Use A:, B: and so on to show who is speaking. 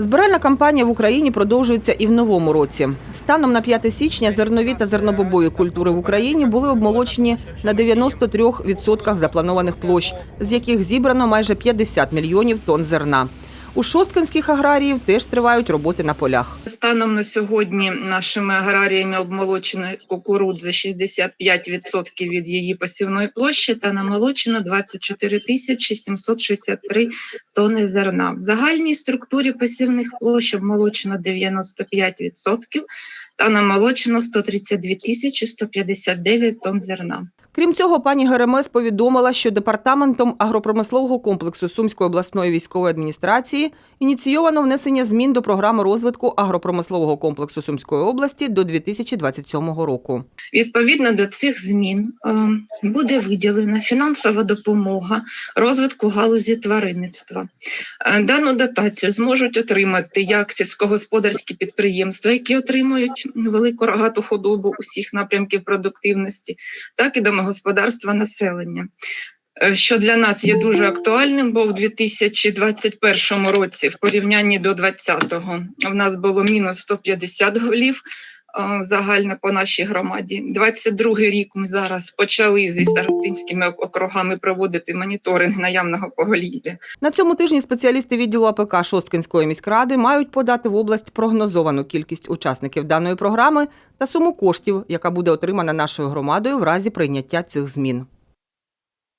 A: Збиральна кампанія в Україні продовжується і в новому році. Станом на 5 січня зернові та зернобобові культури в Україні були обмолочені на 93% запланованих площ, з яких зібрано майже 50 мільйонів тонн зерна. У шосткинських аграріїв теж тривають роботи на полях.
B: Станом на сьогодні нашими аграріями обмолочено кукурудзи 65% від її посівної площі та намолочено 24 тисячі 763 тони зерна. В загальній структурі посівних площ обмолочено 95% та намолочено 132 тисячі 159 тонн зерна.
A: Крім цього, пані Геремес повідомила, що департаментом агропромислового комплексу Сумської обласної військової адміністрації ініційовано внесення змін до програми розвитку агропромислового комплексу Сумської області до 2027 року.
B: Відповідно до цих змін е, буде виділена фінансова допомога розвитку галузі тваринництва. Е, Дану дотацію зможуть отримати як сільськогосподарські підприємства, які отримують велику рогату худобу усіх напрямків продуктивності, так і домогосподарства населення. Е, Що для нас є дуже актуальним, бо в 2021 році, в порівнянні до 2020-го, в нас було мінус 150 голів загально по нашій громаді. 22 рік ми зараз почали зі старостинськими округами проводити моніторинг наявного поголів'я.
A: На цьому тижні спеціалісти відділу АПК Шосткинської міськради мають подати в область прогнозовану кількість учасників даної програми та суму коштів, яка буде отримана нашою громадою в разі прийняття цих змін.